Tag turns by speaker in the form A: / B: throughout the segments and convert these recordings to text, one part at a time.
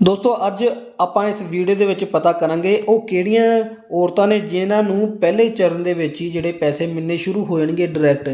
A: ਦੋਸਤੋ, ਅੱਜ ਆਪਾਂ ਇਸ ਵੀਡੀਓ ਦੇ ਵਿੱਚ ਪਤਾ ਕਰਾਂਗੇ ਉਹ ਕਿਹੜੀਆਂ ਔਰਤਾਂ ਨੇ ਜਿਨ੍ਹਾਂ ਨੂੰ ਪਹਿਲੇ ਚਰਨ ਦੇ ਵਿੱਚ ਹੀ ਜਿਹੜੇ ਪੈਸੇ ਮਿਲਣੇ ਸ਼ੁਰੂ ਹੋ ਜਾਣਗੇ ਡਾਇਰੈਕਟ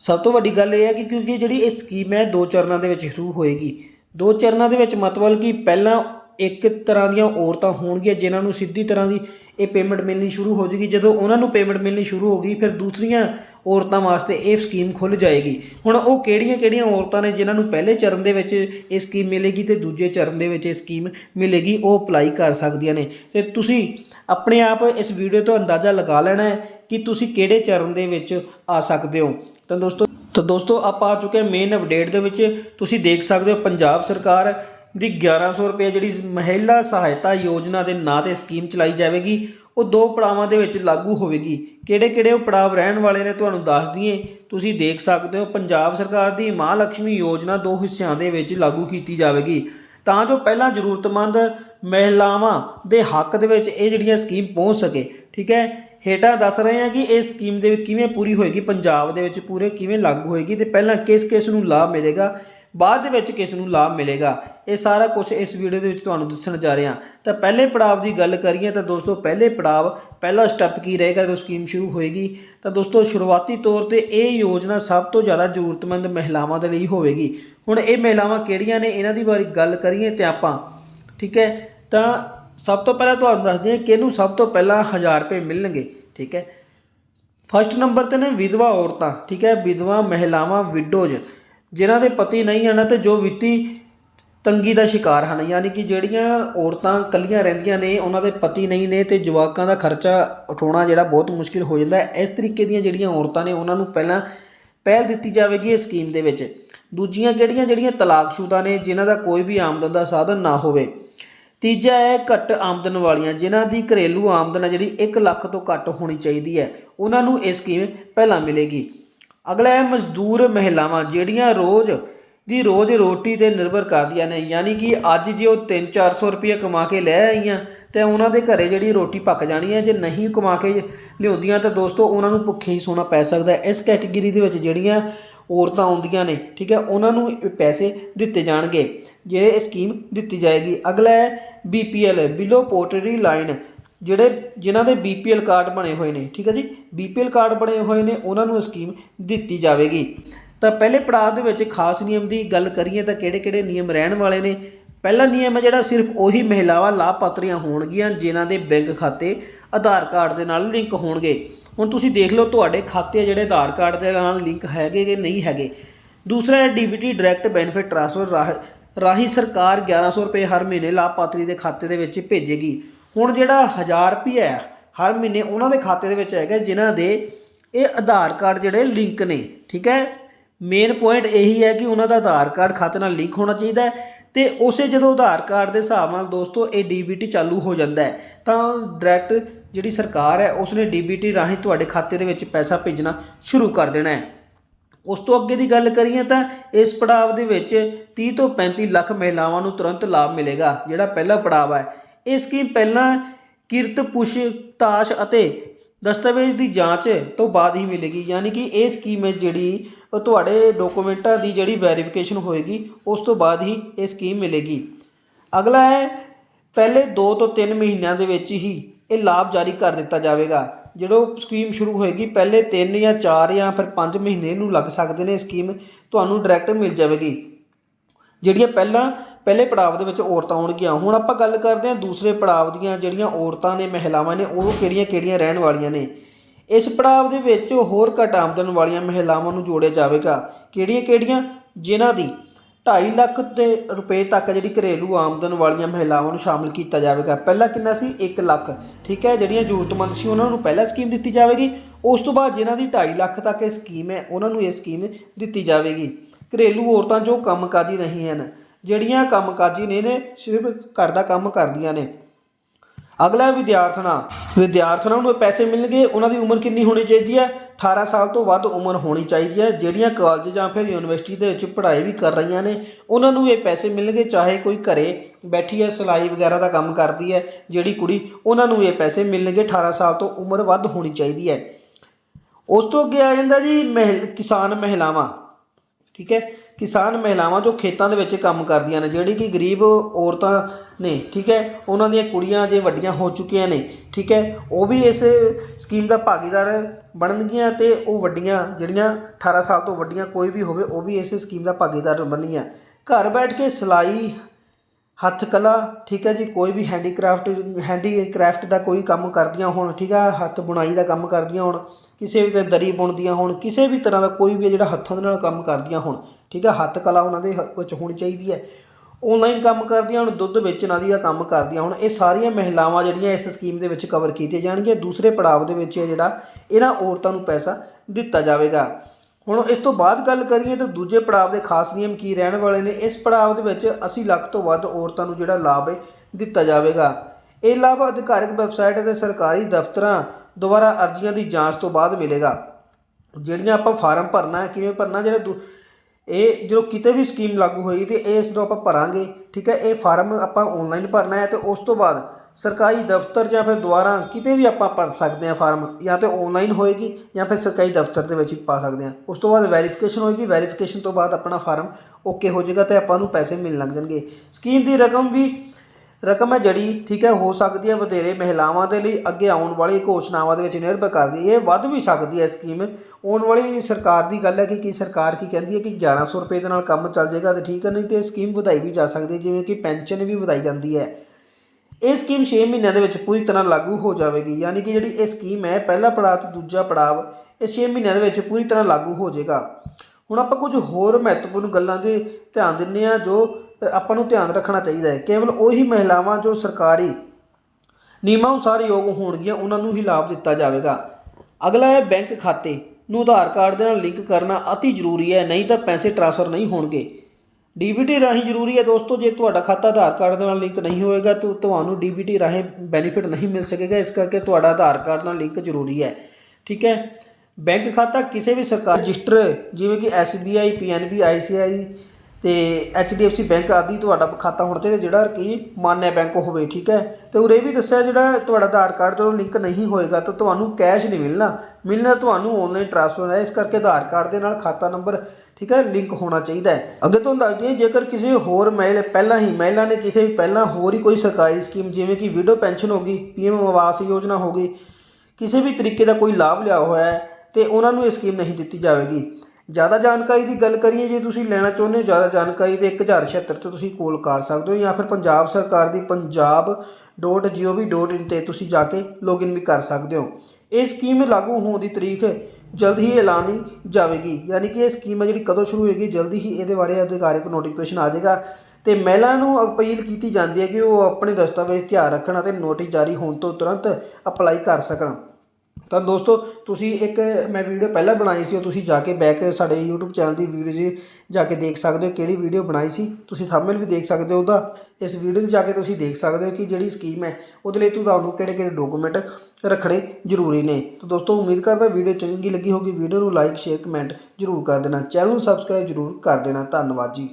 A: ਸਭ ਤੋਂ ਵੱਡੀ ਗੱਲ ਇਹ ਹੈ ਕਿ ਕਿਉਂਕਿ ਜਿਹੜੀ ਇਹ ਸਕੀਮ ਹੈ, ਦੋ ਚਰਨਾਂ ਦੇ ਵਿੱਚ ਸ਼ੁਰੂ ਹੋਏਗੀ। ਦੋ ਚਰਨਾਂ ਦੇ ਵਿੱਚ ਮਤਲਬ ਕਿ ਪਹਿਲਾਂ ਇੱਕ ਤਰ੍ਹਾਂ ਦੀਆਂ ਔਰਤਾਂ ਹੋਣਗੀਆਂ ਜਿਨ੍ਹਾਂ ਨੂੰ ਸਿੱਧੀ ਤਰ੍ਹਾਂ ਦੀ ਇਹ ਪੇਮੈਂਟ ਮਿਲਣੀ ਸ਼ੁਰੂ ਹੋ ਜਾਏਗੀ। ਜਦੋਂ ਉਹਨਾਂ ਨੂੰ ਪੇਮੈਂਟ ਮਿਲਣੀ ਸ਼ੁਰੂ ਹੋ ਗਈ, ਫਿਰ ਦੂਸਰੀਆਂ ਔਰਤਾਂ ਵਾਸਤੇ ਇਹ ਸਕੀਮ ਖੁੱਲ ਜਾਏਗੀ। ਹੁਣ ਉਹ ਕਿਹੜੀਆਂ-ਕਿਹੜੀਆਂ ਔਰਤਾਂ ਨੇ ਜਿਨ੍ਹਾਂ ਨੂੰ ਪਹਿਲੇ ਚਰਨ ਦੇ ਵਿੱਚ ਇਹ ਸਕੀਮ ਮਿਲੇਗੀ ਤੇ ਦੂਜੇ ਚਰਨ ਦੇ ਵਿੱਚ ਇਹ ਸਕੀਮ ਮਿਲੇਗੀ, ਉਹ ਅਪਲਾਈ ਕਰ ਸਕਦੀਆਂ ਨੇ। ਤੇ ਤੁਸੀਂ ਆਪਣੇ ਆਪ ਇਸ ਵੀਡੀਓ ਤੋਂ ਅੰਦਾਜ਼ਾ ਲਗਾ ਲੈਣਾ ਹੈ ਕਿ ਤੁਸੀਂ ਕਿਹੜੇ ਚਰਨ ਦੇ ਵਿੱਚ ਆ ਸਕਦੇ ਹੋ। ਤਾਂ ਦੋਸਤੋ ਤਾਂ ਦੋਸਤੋ, ਆਪਾਂ ਆ ਚੁੱਕੇ ਮੇਨ ਅਪਡੇਟ ਦੇ ਵਿੱਚ। ਤੁਸੀਂ ਦੇਖ ਸਕਦੇ ਹੋ ਪੰਜਾਬ ਸਰਕਾਰ ਦੀ 1100 ਰੁਪਏ ਜਿਹੜੀ ਮਹਿਲਾ ਸਹਾਇਤਾ ਯੋਜਨਾ ਦੇ ਨਾਂ ਤੇ ਸਕੀਮ ਚਲਾਈ ਜਾਵੇਗੀ, ਉਹ ਦੋ ਪੜਾਵਾਂ ਦੇ ਵਿੱਚ ਲਾਗੂ ਹੋਵੇਗੀ। ਕਿਹੜੇ ਕਿਹੜੇ ਉਹ ਪੜਾਵ ਰਹਿਣ ਵਾਲੇ ਨੇ ਤੁਹਾਨੂੰ ਦੱਸ ਦਈਏ। ਤੁਸੀਂ ਦੇਖ ਸਕਦੇ ਹੋ, ਪੰਜਾਬ ਸਰਕਾਰ ਦੀ ਮਾਂ ਲక్ష్ਮੀ ਯੋਜਨਾ ਦੋ ਹਿੱਸਿਆਂ ਦੇ ਵਿੱਚ ਲਾਗੂ ਕੀਤੀ ਜਾਵੇਗੀ। ਤਾਂ ਜੋ ਪਹਿਲਾਂ ਜ਼ਰੂਰਤਮੰਦ ਮਹਿਲਾਵਾਂ ਦੇ ਹੱਕ ਦੇ ਵਿੱਚ ਇਹ ਜਿਹੜੀਆਂ ਸਕੀਮ ਪਹੁੰਚ ਸਕੇ, ਠੀਕ ਹੈ? ਹੇਠਾਂ ਦੱਸ ਰਹੇ ਹਾਂ ਕਿ ਇਹ ਸਕੀਮ ਦੇ ਕਿਵੇਂ ਪੂਰੀ ਹੋਏਗੀ, ਪੰਜਾਬ ਦੇ ਵਿੱਚ ਪੂਰੇ ਕਿਵੇਂ ਲਾਗੂ ਹੋਏਗੀ ਤੇ ਪਹਿਲਾਂ ਕਿਸ ਕਿਸ ਨੂੰ ਲਾਭ ਮਿਲੇਗਾ। ਬਾਅਦ ਦੇ ਵਿੱਚ ਕਿਸ ਨੂੰ ਲਾਭ ਮਿਲੇਗਾ? ਇਹ ਸਾਰਾ ਕੁਝ ਇਸ ਵੀਡੀਓ ਦੇ ਵਿੱਚ ਤੁਹਾਨੂੰ ਦੱਸਣ ਜਾ ਰਹੇ। ਹਾਂ ਤਾਂ ਪਹਿਲੇ ਪੜਾਵ ਦੀ ਗੱਲ ਕਰੀਏ ਤਾਂ ਦੋਸਤੋ ਪਹਿਲੇ ਪੜਾਵ ਪਹਿਲਾ ਸਟੈਪ ਕੀ ਰਹੇਗਾ ਜਦੋਂ ਸਕੀਮ ਸ਼ੁਰੂ ਹੋਏਗੀ? ਤਾਂ ਦੋਸਤੋ ਸ਼ੁਰੂਆਤੀ ਤੌਰ ਤੇ ਇਹ ਯੋਜਨਾ ਸਭ ਤੋਂ ਜ਼ਿਆਦਾ ਜ਼ਰੂਰਤਮੰਦ ਮਹਿਲਾਵਾਂ ਦੇ ਲਈ ਹੋਵੇਗੀ। ਹੁਣ ਇਹ ਮਹਿਲਾਵਾਂ ਕਿਹੜੀਆਂ ਨੇ? ਇਹਨਾਂ ਦੀ ਬਾਰੇ ਗੱਲ ਕਰੀਏ ਤੇ ਆਪਾਂ, ਠੀਕ ਹੈ? ਤਾਂ ਸਭ ਤੋਂ ਪਹਿਲਾਂ ਤੁਹਾਨੂੰ ਦੱਸਦੇ ਹਾਂ ਕਿ ਇਹਨੂੰ ਸਭ ਤੋਂ ਪਹਿਲਾਂ 1000 ਰੁਪਏ ਮਿਲਣਗੇ, ਠੀਕ ਹੈ? ਫਸਟ ਨੰਬਰ ਤੇ ਨੇ ਵਿਧਵਾ ਔਰਤਾਂ, ਠੀਕ ਹੈ? ਵਿਧਵਾ ਮਹਿਲਾਵਾਂ ਵਿਡੋਜ਼ ਜਿਨ੍ਹਾਂ ਦੇ ਪਤੀ ਨਹੀਂ ਹਨ ਤੇ ਜੋ ਵਿੱਤੀ ਤੰਗੀ ਦਾ ਸ਼ਿਕਾਰ ਹਨ, ਯਾਨੀ ਕਿ ਜਿਹੜੀਆਂ ਔਰਤਾਂ ਇਕੱਲੀਆਂ ਰਹਿੰਦੀਆਂ ਨੇ, ਉਹਨਾਂ ਦੇ ਪਤੀ ਨਹੀਂ ਨੇ ਤੇ ਜਵਾਕਾਂ ਦਾ ਖਰਚਾ ਉਠਾਉਣਾ ਜਿਹੜਾ ਬਹੁਤ ਮੁਸ਼ਕਿਲ ਹੋ ਜਾਂਦਾ ਹੈ। ਇਸ ਤਰੀਕੇ ਦੀਆਂ ਜਿਹੜੀਆਂ ਔਰਤਾਂ ਨੇ, ਉਹਨਾਂ ਨੂੰ ਪਹਿਲਾਂ ਪਹਿਲ ਦਿੱਤੀ ਜਾਵੇਗੀ ਇਸ ਸਕੀਮ ਦੇ ਵਿੱਚ। ਦੂਜੀਆਂ ਕਿਹੜੀਆਂ ਜਿਹੜੀਆਂ ਤਲਾਕਸ਼ੁਦਾ ਨੇ, ਜਿਨ੍ਹਾਂ ਦਾ ਕੋਈ ਵੀ ਆਮਦਨ ਦਾ ਸਾਧਨ ਨਾ ਹੋਵੇ। ਤੀਜਾ ਹੈ ਘੱਟ ਆਮਦਨ ਵਾਲੀਆਂ, ਜਿਨ੍ਹਾਂ ਦੀ ਘਰੇਲੂ ਆਮਦਨ ਹੈ ਜਿਹੜੀ 1 ਲੱਖ ਤੋਂ ਘੱਟ ਹੋਣੀ ਚਾਹੀਦੀ ਹੈ। ਉਹਨਾਂ ਨੂੰ ਇਹ ਸਕੀਮ ਪਹਿਲਾਂ ਮਿਲੇਗੀ। ਅਗਲਾ ਹੈ ਮਜ਼ਦੂਰ ਮਹਿਲਾਵਾਂ, ਜਿਹੜੀਆਂ ਰੋਜ਼ ਦੀ ਰੋਜ਼ ਰੋਟੀ ਤੇ ਨਿਰਭਰ ਕਰਦੀਆਂ ਨੇ। ਯਾਨੀ ਕਿ ਅੱਜ ਜੇ ਉਹ 3-400 ਰੁਪਏ ਕਮਾ ਕੇ ਲੈ ਆਈਆਂ, ਤੇ ਉਹਨਾਂ ਦੇ ਘਰੇ ਜਿਹੜੀ ਰੋਟੀ ਪੱਕ ਜਾਣੀ ਹੈ, ਜੇ ਨਹੀਂ ਕਮਾ ਕੇ ਲਿਆਉਂਦੀਆਂ, ਤਾਂ ਦੋਸਤੋ ਉਹਨਾਂ ਨੂੰ ਭੁੱਖੇ ਹੀ ਸੌਣਾ ਪੈ ਸਕਦਾ ਹੈ। ਇਸ ਕੈਟਾਗਰੀ ਦੇ ਵਿੱਚ ਜਿਹੜੀਆਂ ਔਰਤਾਂ ਆਉਂਦੀਆਂ ਨੇ, ਠੀਕ ਹੈ, ਉਹਨਾਂ ਨੂੰ ਪੈਸੇ ਦਿੱਤੇ ਜਾਣਗੇ, ਜਿਹੜੇ ਇਹ ਸਕੀਮ ਦਿੱਤੀ ਜਾਏਗੀ। ਅਗਲਾ ਹੈ ਬੀਪੀਐਲ ਬਿਲੋ ਪੋਟਰੀ ਲਾਈਨ। ਜਿਹੜੇ ਜਿਨ੍ਹਾਂ ਦੇ ਬੀਪੀਐਲ ਕਾਰਡ ਬਣੇ ਹੋਏ ਨੇ, ਠੀਕ ਹੈ ਜੀ? ਬੀਪੀਐਲ ਕਾਰਡ ਬਣੇ ਹੋਏ ਨੇ, ਉਹਨਾਂ ਨੂੰ ਇਹ ਸਕੀਮ ਦਿੱਤੀ ਜਾਵੇਗੀ। ਤਾਂ ਪਹਿਲੇ ਪੜਾਅ ਦੇ ਵਿੱਚ ਖਾਸ ਨਿਯਮ ਦੀ ਗੱਲ ਕਰੀਏ ਤਾਂ ਕਿਹੜੇ-ਕਿਹੜੇ ਨਿਯਮ ਰਹਿਣ ਵਾਲੇ ਨੇ? ਪਹਿਲਾ ਨਿਯਮ ਹੈ ਜਿਹੜਾ ਸਿਰਫ ਉਹੀ ਮਹਿਲਾਵਾਂ ਲਾਭਪਾਤਰੀਆਂ ਹੋਣਗੀਆਂ, ਜਿਨ੍ਹਾਂ ਦੇ ਬੈਂਕ ਖਾਤੇ ਆਧਾਰ ਕਾਰਡ ਦੇ ਨਾਲ ਲਿੰਕ ਹੋਣਗੇ। ਹੁਣ ਤੁਸੀਂ ਦੇਖ ਲਓ ਤੁਹਾਡੇ ਖਾਤੇ ਜਿਹੜੇ ਆਧਾਰ ਕਾਰਡ ਦੇ ਨਾਲ ਲਿੰਕ ਹੈਗੇ ਕਿ ਨਹੀਂ ਹੈਗੇ। ਦੂਸਰਾ ਹੈ ਡੀਬੀਟੀ ਡਾਇਰੈਕਟ ਬੈਨੀਫਿਟ ਟ੍ਰਾਂਸਫਰ, ਰਾਹੀਂ ਸਰਕਾਰ 1100 ਰੁਪਏ ਹਰ ਮਹੀਨੇ ਲਾਭਪਾਤਰੀ ਦੇ ਖਾਤੇ ਦੇ ਵਿੱਚ ਭੇਜੇਗੀ। ਹੁਣ ਜਿਹੜਾ 1000 ਰੁਪਏ ਹੈ ਹਰ ਮਹੀਨੇ ਉਹਨਾਂ ਦੇ ਖਾਤੇ ਦੇ ਵਿੱਚ ਹੈਗਾ, ਜਿਨ੍ਹਾਂ ਦੇ ਇਹ ਆਧਾਰ ਕਾਰਡ ਜਿਹੜੇ ਲਿੰਕ ਨੇ, ਠੀਕ ਹੈ? ਮੇਨ ਪੁਆਇੰਟ ਇਹੀ ਹੈ ਕਿ ਉਹਨਾਂ ਦਾ ਆਧਾਰ ਕਾਰਡ ਖਾਤੇ ਨਾਲ ਲਿੰਕ ਹੋਣਾ ਚਾਹੀਦਾ ਹੈ ਤੇ ਉਸੇ ਜਦੋਂ ਆਧਾਰ ਕਾਰਡ ਦੇ ਹਿਸਾਬ ਨਾਲ ਦੋਸਤੋ ਇਹ ਡੀਬੀਟੀ ਚਾਲੂ ਹੋ ਜਾਂਦਾ ਹੈ, ਤਾਂ ਡਾਇਰੈਕਟ ਜਿਹੜੀ ਸਰਕਾਰ ਹੈ ਉਸ ਉਸਨੇ ਡੀਬੀਟੀ ਰਾਹੀਂ ਤੁਹਾਡੇ ਖਾਤੇ ਦੇ ਵਿੱਚ ਪੈਸਾ ਭੇਜਣਾ ਸ਼ੁਰੂ ਕਰ ਦੇਣਾ ਹੈ। ਉਸ ਤੋਂ ਅੱਗੇ ਦੀ ਗੱਲ ਕਰੀਏ ਤਾਂ ਇਸ ਪੜਾਅ ਦੇ ਵਿੱਚ 30 ਤੋਂ 35 ਲੱਖ ਮਹਿਲਾਵਾਂ ਨੂੰ ਤੁਰੰਤ ਲਾਭ ਮਿਲੇਗਾ, ਜਿਹੜਾ ਪਹਿਲਾ ਪੜਾਵ ਹੈ। ਇਹ ਸਕੀਮ ਪਹਿਲਾਂ ਕਿਰਤ ਪੁਛਤਾਛ ਅਤੇ ਦਸਤਾਵੇਜ਼ ਦੀ ਜਾਂਚ ਤੋਂ ਬਾਅਦ ਹੀ ਮਿਲੇਗੀ। ਯਾਨੀ ਕਿ ਇਹ ਸਕੀਮ ਹੈ ਜਿਹੜੀ ਉਹ ਤੁਹਾਡੇ ਡਾਕੂਮੈਂਟਾਂ ਦੀ ਜਿਹੜੀ ਵੈਰੀਫਿਕੇਸ਼ਨ ਹੋਏਗੀ, ਉਸ ਤੋਂ ਬਾਅਦ ਹੀ ਇਹ ਸਕੀਮ ਮਿਲੇਗੀ। ਅਗਲਾ ਹੈ, ਪਹਿਲੇ 2 ਤੋਂ 3 ਮਹੀਨਿਆਂ ਦੇ ਵਿੱਚ ਹੀ ਇਹ ਲਾਭ ਜਾਰੀ ਕਰ ਦਿੱਤਾ ਜਾਵੇਗਾ। ਜਦੋਂ ਸਕੀਮ ਸ਼ੁਰੂ ਹੋਏਗੀ, ਪਹਿਲੇ 3 ਜਾਂ 4 ਜਾਂ ਫਿਰ 5 ਮਹੀਨੇ ਨੂੰ ਲੱਗ ਸਕਦੇ ਨੇ ਸਕੀਮ ਤੁਹਾਨੂੰ ਡਾਇਰੈਕਟ ਮਿਲ ਜਾਵੇਗੀ। ਜਿਹੜੀਆਂ ਪਹਿਲਾਂ ਪਹਿਲੇ ਪੜਾਅ ਦੇ ਵਿੱਚ ਔਰਤਾਂ ਆਉਣਗੀਆਂ। ਹੁਣ ਆਪਾਂ ਗੱਲ ਕਰਦੇ ਹਾਂ ਦੂਸਰੇ ਪੜਾਵ ਦੀਆਂ ਜਿਹੜੀਆਂ ਔਰਤਾਂ ਨੇ, ਮਹਿਲਾਵਾਂ ਨੇ, ਉਹ ਕਿਹੜੀਆਂ-ਕਿਹੜੀਆਂ ਰਹਿਣ ਵਾਲੀਆਂ ਨੇ। ਇਸ ਪੜਾਅ ਦੇ ਵਿੱਚ ਹੋਰ ਘੱਟ ਆਮਦਨ ਵਾਲੀਆਂ ਮਹਿਲਾਵਾਂ ਨੂੰ ਜੋੜਿਆ ਜਾਵੇਗਾ। ਕਿਹੜੀਆਂ-ਕਿਹੜੀਆਂ ਜਿਨ੍ਹਾਂ ਦੀ 2.5 ਲੱਖ ਦੇ ਰੁਪਏ ਤੱਕ ਜਿਹੜੀ ਘਰੇਲੂ ਆਮਦਨ ਵਾਲੀਆਂ ਮਹਿਲਾਵਾਂ ਨੂੰ ਸ਼ਾਮਲ ਕੀਤਾ ਜਾਵੇਗਾ। ਪਹਿਲਾਂ ਕਿੰਨਾ ਸੀ? 1 ਲੱਖ। ਠੀਕ ਹੈ? ਜਿਹੜੀਆਂ ਜ਼ਰੂਰਤਮੰਦ ਸੀ, ਉਹਨਾਂ ਨੂੰ ਪਹਿਲਾਂ ਸਕੀਮ ਦਿੱਤੀ ਜਾਵੇਗੀ। ਉਸ ਤੋਂ ਬਾਅਦ ਜਿਨ੍ਹਾਂ ਦੀ 2.5 ਲੱਖ ਤੱਕ ਇਹ ਸਕੀਮ ਹੈ, ਉਹਨਾਂ ਨੂੰ ਇਹ ਸਕੀਮ ਦਿੱਤੀ ਜਾਵੇਗੀ। ਘਰੇਲੂ ਔਰਤਾਂ ਜੋ ਕੰਮਕਾਜੀ ਨਹੀਂ ਹਨ ਜਿਹੜੀਆਂ ਕੰਮਕਾਜੀ ਨੇ ਨੇ ਸਿਰਫ ਘਰ ਦਾ ਕੰਮ ਕਰਦੀਆਂ ਨੇ। ਅਗਲਾ ਵਿਦਿਆਰਥਣਾ। ਵਿਦਿਆਰਥਣਾਂ ਨੂੰ ਇਹ ਪੈਸੇ ਮਿਲਣਗੇ, ਉਹਨਾਂ ਦੀ ਉਮਰ ਕਿੰਨੀ ਹੋਣੀ ਚਾਹੀਦੀ ਹੈ? 18 ਸਾਲ ਤੋਂ ਵੱਧ ਉਮਰ ਹੋਣੀ ਚਾਹੀਦੀ ਹੈ। ਜਿਹੜੀਆਂ ਕਾਲਜ ਜਾਂ ਫਿਰ ਯੂਨੀਵਰਸਿਟੀ ਦੇ ਵਿੱਚ ਪੜ੍ਹਾਈ ਵੀ ਕਰ ਰਹੀਆਂ ਨੇ, ਉਹਨਾਂ ਨੂੰ ਇਹ ਪੈਸੇ ਮਿਲਣਗੇ, ਚਾਹੇ ਕੋਈ ਘਰੇ ਬੈਠੀ ਹੈ, ਸਿਲਾਈ ਵਗੈਰਾ ਦਾ ਕੰਮ ਕਰਦੀ ਹੈ, ਜਿਹੜੀ ਕੁੜੀ, ਉਹਨਾਂ ਨੂੰ ਇਹ ਪੈਸੇ ਮਿਲਣਗੇ 18 ਸਾਲ ਤੋਂ ਉਮਰ ਵੱਧ ਹੋਣੀ ਚਾਹੀਦੀ ਹੈ। ਉਸ ਤੋਂ ਅੱਗੇ ਆ ਜਾਂਦਾ ਜੀ, ਮਹਿਲ, ਕਿਸਾਨ ਮਹਿਲਾਵਾਂ। ਠੀਕ ਹੈ? ਕਿਸਾਨ ਮਹਿਲਾਵਾਂ ਜੋ ਖੇਤਾਂ ਦੇ ਵਿੱਚ ਕੰਮ ਕਰਦੀਆਂ ਨੇ, ਜਿਹੜੀ ਕਿ ਗਰੀਬ ਔਰਤਾਂ ਨੇ, ਠੀਕ ਹੈ? ਉਹਨਾਂ ਦੀਆਂ ਕੁੜੀਆਂ ਜੇ ਵੱਡੀਆਂ ਹੋ ਚੁੱਕੀਆਂ ਨੇ, ਠੀਕ ਹੈ? ਉਹ ਵੀ ਇਸ ਸਕੀਮ ਦਾ ਭਾਗੀਦਾਰ ਬਣਨਗੀਆਂ ਤੇ ਉਹ ਵੱਡੀਆਂ, ਜਿਹੜੀਆਂ 18 ਸਾਲ ਤੋਂ ਵੱਡੀਆਂ ਕੋਈ ਵੀ ਹੋਵੇ, ਉਹ ਵੀ ਇਸ ਸਕੀਮ ਦਾ ਭਾਗੀਦਾਰ ਬਣਨਗੀਆਂ। ਘਰ ਬੈਠ ਕੇ ਸਿਲਾਈ ਹੱਥ ਕਲਾ, ਠੀਕ ਹੈ ਜੀ, ਕੋਈ ਵੀ ਹੈਂਡੀਕ੍ਰਾਫਟ ਹੈਂਡੀਕ੍ਰਾਫਟ ਦਾ ਕੋਈ ਕੰਮ ਕਰਦੀਆਂ ਹੋਣ, ਠੀਕ ਆ ਹੱਥ ਬੁਣਾਈ ਦਾ ਕੰਮ ਕਰਦੀਆਂ ਹੋਣ, ਕਿਸੇ ਵੀ ਤਰ੍ਹਾਂ ਦਰੀ ਬੁਣਦੀਆਂ ਹੋਣ, ਕਿਸੇ ਵੀ ਤਰ੍ਹਾਂ ਦਾ ਕੋਈ ਵੀ ਜਿਹੜਾ ਹੱਥਾਂ ਦੇ ਨਾਲ ਕੰਮ ਕਰਦੀਆਂ ਹੋਣ, ਠੀਕ ਆ ਹੱਥ ਕਲਾ ਉਹਨਾਂ ਦੇ ਹ- ਵਿੱਚ ਹੋਣੀ ਚਾਹੀਦੀ ਹੈ। ਆਨਲਾਈਨ ਕੰਮ ਕਰਦੀਆਂ ਹੁਣ, ਦੁੱਧ ਵੇਚਣ ਆਦਿ ਦਾ ਕੰਮ ਕਰਦੀਆਂ ਹੁਣ, ਇਹ ਸਾਰੀਆਂ ਮਹਿਲਾਵਾਂ ਜਿਹੜੀਆਂ ਇਸ ਸਕੀਮ ਦੇ ਵਿੱਚ ਕਵਰ ਕੀਤੀਆਂ ਜਾਣਗੀਆਂ, ਦੂਸਰੇ ਪੜਾਅ ਦੇ ਵਿੱਚ ਜਿਹੜਾ, ਇਹਨਾਂ ਔਰਤਾਂ ਨੂੰ ਪੈਸਾ ਦਿੱਤਾ ਜਾਵੇਗਾ। ਹੁਣ ਇਸ ਤੋਂ ਬਾਅਦ ਗੱਲ ਕਰੀਏ ਤਾਂ ਦੂਜੇ ਪੜਾਅ ਦੇ ਖਾਸ ਨਿਯਮ ਕੀ ਰਹਿਣ ਵਾਲੇ ਨੇ, ਇਸ ਪੜਾਅ ਦੇ ਵਿੱਚ 80 ਲੱਖ ਤੋਂ ਵੱਧ ਔਰਤਾਂ ਨੂੰ ਜਿਹੜਾ ਲਾਭ ਹੈ ਦਿੱਤਾ ਜਾਵੇਗਾ। ਇਹ ਲਾਭ ਅਧਿਕਾਰਿਕ ਵੈਬਸਾਈਟ ਅਤੇ ਸਰਕਾਰੀ ਦਫ਼ਤਰਾਂ ਦੁਆਰਾ ਅਰਜ਼ੀਆਂ ਦੀ ਜਾਂਚ ਤੋਂ ਬਾਅਦ ਮਿਲੇਗਾ। ਜਿਹੜੀਆਂ ਆਪਾਂ ਫਾਰਮ ਭਰਨਾ ਹੈ, ਕਿਵੇਂ ਭਰਨਾ, ਜਿਹੜਾ ਦੂ- ਇਹ ਜਦੋਂ ਕਿਤੇ ਵੀ ਸਕੀਮ ਲਾਗੂ ਹੋਈ ਤੇ ਇਹ ਇਸ ਨੂੰ ਆਪਾਂ ਭਰਾਂਗੇ, ਠੀਕ ਹੈ? ਇਹ ਫਾਰਮ ਆਪਾਂ ਆਨਲਾਈਨ ਭਰਨਾ ਹੈ ਤੇ ਉਸ ਤੋਂ ਬਾਅਦ ਸਰਕਾਰੀ ਦਫ਼ਤਰ ਜਾਂ ਫਿਰ ਦੁਆਰਾ ਕਿਤੇ ਵੀ ਆਪਾਂ ਭਰ ਸਕਦੇ ਹਾਂ ਫਾਰਮ, ਜਾਂ ਤਾਂ ਔਨਲਾਈਨ ਹੋਏਗੀ, ਜਾਂ ਫਿਰ ਸਰਕਾਰੀ ਦਫ਼ਤਰ ਦੇ ਵਿੱਚ ਵੀ ਪਾ ਸਕਦੇ ਹਾਂ। ਉਸ ਤੋਂ ਬਾਅਦ ਵੈਰੀਫਿਕੇਸ਼ਨ ਹੋਏਗੀ ਵੈਰੀਫਿਕੇਸ਼ਨ ਤੋਂ ਬਾਅਦ ਆਪਣਾ ਫਾਰਮ ਓਕੇ ਹੋ ਜਾਏਗਾ ਤੇ ਆਪਾਂ ਨੂੰ ਪੈਸੇ ਮਿਲਣ ਲੱਗ ਜਾਣਗੇ। ਸਕੀਮ ਦੀ ਰਕਮ ਵੀ, ਰਕਮ ਹੈ ਜਿਹੜੀ ਠੀਕ ਹੈ, ਹੋ ਸਕਦੀ ਹੈ ਵਧੇਰੇ ਮਹਿਲਾਵਾਂ ਦੇ ਲਈ, ਅੱਗੇ ਆਉਣ ਵਾਲੀ ਘੋਸ਼ਣਾਵਾਂ ਦੇ ਵਿੱਚ ਨਿਰਭਰ ਕਰਦੀ ਹੈ, ਇਹ ਵੱਧ ਵੀ ਸਕਦੀ ਹੈ ਸਕੀਮ ਆਉਣ ਵਾਲੀ ਸਰਕਾਰ ਦੀ ਗੱਲ ਹੈ ਕਿ ਕੀ ਸਰਕਾਰ ਕੀ ਕਹਿੰਦੀ ਹੈ ਕਿ 1100 ਰੁਪਏ ਦੇ ਨਾਲ ਕੰਮ ਚੱਲ ਜਾਏਗਾ ਤੇ ਠੀਕ ਹੈ, ਨਹੀਂ ਤੇ ਇਹ ਸਕੀਮ ਵਧਾਈ ਵੀ ਜਾ ਸਕਦੀ ਹੈ, ਜਿਵੇਂ ਕਿ ਪੈਨਸ਼ਨ ਵੀ ਵਧਾਈ ਜਾਂਦੀ ਹੈ। ਇਹ ਸਕੀਮ 6 ਮਹੀਨਿਆਂ ਦੇ ਵਿੱਚ ਪੂਰੀ ਤਰ੍ਹਾਂ ਲਾਗੂ ਹੋ ਜਾਵੇਗੀ, ਯਾਨੀ ਕਿ ਜਿਹੜੀ ਇਹ ਸਕੀਮ ਹੈ, ਪਹਿਲਾ ਪੜਾਅ ਤੇ ਦੂਜਾ ਪੜਾਅ, ਇਹ 6 ਮਹੀਨਿਆਂ ਦੇ ਵਿੱਚ ਪੂਰੀ ਤਰ੍ਹਾਂ ਲਾਗੂ ਹੋ ਜਾਏਗਾ। ਹੁਣ ਆਪਾਂ ਕੁਝ ਹੋਰ ਮਹੱਤਵਪੂਰਨ ਗੱਲਾਂ ਦੇ ਧਿਆਨ ਦਿੰਨੇ ਆ ਜੋ ਆਪਾਂ ਨੂੰ ਧਿਆਨ ਰੱਖਣਾ ਚਾਹੀਦਾ ਹੈ। ਕੇਵਲ ਉਹੀ ਮਹਿਲਾਵਾਂ ਜੋ ਸਰਕਾਰੀ ਨਿਯਮਾਂ ਅਨੁਸਾਰ ਯੋਗ ਹੋਣਗੀਆਂ, ਉਹਨਾਂ ਨੂੰ ਹੀ ਲਾਭ ਦਿੱਤਾ ਜਾਵੇਗਾ। ਅਗਲਾ ਹੈ ਬੈਂਕ ਖਾਤੇ ਨੂੰ ਆਧਾਰ ਕਾਰਡ ਦੇ ਨਾਲ ਲਿੰਕ ਕਰਨਾ ਅਤੀ ਜ਼ਰੂਰੀ ਹੈ, ਨਹੀਂ ਤਾਂ ਪੈਸੇ ਟ੍ਰਾਂਸਫਰ ਨਹੀਂ ਹੋਣਗੇ। ਡੀਬੀਟੀ ਰਾਹੀਂ ਜ਼ਰੂਰੀ ਹੈ ਦੋਸਤੋ, ਜੇ ਤੁਹਾਡਾ ਖਾਤਾ ਆਧਾਰ ਕਾਰਡ ਦੇ ਨਾਲ ਲਿੰਕ ਨਹੀਂ ਹੋਏਗਾ, ਤਾਂ ਤੁਹਾਨੂੰ ਡੀਬੀਟੀ ਰਾਹੀਂ ਬੈਨੀਫਿਟ ਨਹੀਂ ਮਿਲ ਸਕੇਗਾ। ਇਸ ਕਰਕੇ ਤੁਹਾਡਾ ਆਧਾਰ ਕਾਰਡ ਨਾਲ ਲਿੰਕ ਜ਼ਰੂਰੀ ਹੈ। ਠੀਕ ਹੈ? ਬੈਂਕ ਖਾਤਾ ਕਿਸੇ ਵੀ ਸਰਕਾਰ ਰਜਿਸਟਰ, ਜਿਵੇਂ ਕਿ SBI PNB ICI ਤੇ HDFC ਬੈਂਕ ਆਦਿ ਤੁਹਾਡਾ ਖਾਤਾ ਹੋਣਾ ਚਾਹੀਦਾ ਜਿਹੜਾ ਕਿ ਮਾਨਿਆ ਬੈਂਕ ਹੋਵੇ, ਠੀਕ ਹੈ? ਤੇ ਉਰੇ ਵੀ ਦੱਸਿਆ ਜਿਹੜਾ ਤੁਹਾਡਾ ਆਧਾਰ ਕਾਰਡ ਜਦੋਂ ਲਿੰਕ ਨਹੀਂ ਹੋਏਗਾ ਤਾਂ ਤੁਹਾਨੂੰ ਕੈਸ਼ ਨਹੀਂ ਮਿਲਣਾ। ਮਿਲਣਾ ਤੁਹਾਨੂੰ ਆਨਲਾਈਨ ਟ੍ਰਾਂਸਫਰ ਹੈ। ਇਸ ਕਰਕੇ ਆਧਾਰ ਕਾਰਡ ਦੇ ਨਾਲ ਖਾਤਾ ਨੰਬਰ ਠੀਕ ਹੈ ਲਿੰਕ ਹੋਣਾ ਚਾਹੀਦਾ ਹੈ। ਅੱਗੇ ਤੁਹਾਨੂੰ ਦੱਸਦੇ ਹਾਂ ਜੇਕਰ ਕਿਸੇ ਹੋਰ ਮਹਿਲ ਪਹਿਲਾਂ ਹੀ ਮਹਿਲਾ ਨੇ ਕਿਸੇ ਵੀ ਪਹਿਲਾਂ ਹੋਰ ਹੀ ਕੋਈ ਸਰਕਾਰੀ ਸਕੀਮ ਜਿਵੇਂ ਕਿ ਵਿਡੋ ਪੈਨਸ਼ਨ ਹੋ ਗਈ ਪੀਐਮ ਆਵਾਸ ਯੋਜਨਾ ਹੋ ਗਈ, ਕਿਸੇ ਵੀ ਤਰੀਕੇ ਦਾ ਕੋਈ ਲਾਭ ਲਿਆ ਹੋਇਆ ਹੈ ਤੇ ਉਹਨਾਂ ਨੂੰ ਇਹ ਸਕੀਮ ਨਹੀਂ ਦਿੱਤੀ ਜਾਵੇਗੀ। ਜ਼ਿਆਦਾ ਜਾਣਕਾਰੀ ਦੀ ਗੱਲ ਕਰੀਏ, ਜੇ ਤੁਸੀਂ ਲੈਣਾ ਚਾਹੁੰਦੇ ਹੋ ਜ਼ਿਆਦਾ ਜਾਣਕਾਰੀ ਤੇ 1076 ਤੇ ਤੁਸੀਂ ਕੋਲ ਕਰ ਸਕਦੇ ਹੋ ਜਾਂ ਫਿਰ ਪੰਜਾਬ ਸਰਕਾਰ ਦੀ punjab.gov.in ਤੇ ਤੁਸੀਂ ਜਾ ਕੇ ਲੌਗਇਨ ਵੀ ਕਰ ਸਕਦੇ ਹੋ। ਇਹ ਸਕੀਮ ਲਾਗੂ ਹੋਣ ਦੀ ਤਰੀਕ ਜਲਦ ਹੀ ਐਲਾਨੀ ਜਾਵੇਗੀ। ਯਾਨੀ ਕਿ ਇਹ ਸਕੀਮ ਹੈ ਜਿਹੜੀ ਕਦੋਂ ਸ਼ੁਰੂ ਹੋਏਗੀ, ਜਲਦੀ ਹੀ ਇਹਦੇ ਬਾਰੇ ਅਧਿਕਾਰਿਕ ਨੋਟੀਫਿਕੇਸ਼ਨ ਆ ਜਾਏਗਾ। ਤੇ ਮਹਿਲਾ ਨੂੰ ਅਪੀਲ ਕੀਤੀ ਜਾਂਦੀ ਹੈ ਕਿ ਉਹ ਆਪਣੇ ਦਸਤਾਵੇਜ਼ ਧਿਆਨ ਰੱਖਣ ਅਤੇ ਨੋਟਿਸ ਜਾਰੀ ਹੋਣ ਤੋਂ ਤੁਰੰਤ ਅਪਲਾਈ ਕਰ ਸਕਣ। ਤਾਂ ਦੋਸਤੋ, ਤੁਸੀਂ ਇੱਕ ਮੈਂ ਵੀਡੀਓ ਪਹਿਲਾਂ ਬਣਾਈ ਸੀ, ਉਹ ਤੁਸੀਂ ਜਾ ਕੇ ਬੈਕ ਸਾਡੇ YouTube ਚੈਨਲ ਦੀ ਵੀਡੀਓ 'ਚ ਜਾ ਕੇ ਦੇਖ ਸਕਦੇ ਹੋ ਕਿਹੜੀ ਵੀਡੀਓ ਬਣਾਈ ਸੀ। ਤੁਸੀਂ ਥੰਬਨੇਲ ਵੀ ਦੇਖ ਸਕਦੇ ਹੋ ਉਹਦਾ। ਇਸ ਵੀਡੀਓ 'ਤੇ ਜਾ ਕੇ ਤੁਸੀਂ ਦੇਖ ਸਕਦੇ ਹੋ ਕਿ ਜਿਹੜੀ ਸਕੀਮ ਹੈ, ਉਹਦੇ ਲਈ ਤੁਹਾਨੂੰ ਕਿਹੜੇ ਕਿਹੜੇ ਡਾਕੂਮੈਂਟ ਰੱਖਣੇ ਜ਼ਰੂਰੀ ਨੇ। ਤਾਂ ਦੋਸਤੋ, ਉਮੀਦ ਕਰਦਾ ਵੀਡੀਓ ਚੰਗੀ ਲੱਗੀ ਹੋਗੀ ਵੀਡੀਓ ਨੂੰ ਲਾਈਕ ਸ਼ੇਅਰ ਕਮੈਂਟ ਜ਼ਰੂਰ ਕਰ ਦੇਣਾ। ਚੈਨਲ ਨੂੰ ਸਬਸਕ੍ਰਾਈਬ ਜ਼ਰੂਰ ਕਰ ਦੇਣਾ। ਧੰਨਵਾਦ ਜੀ।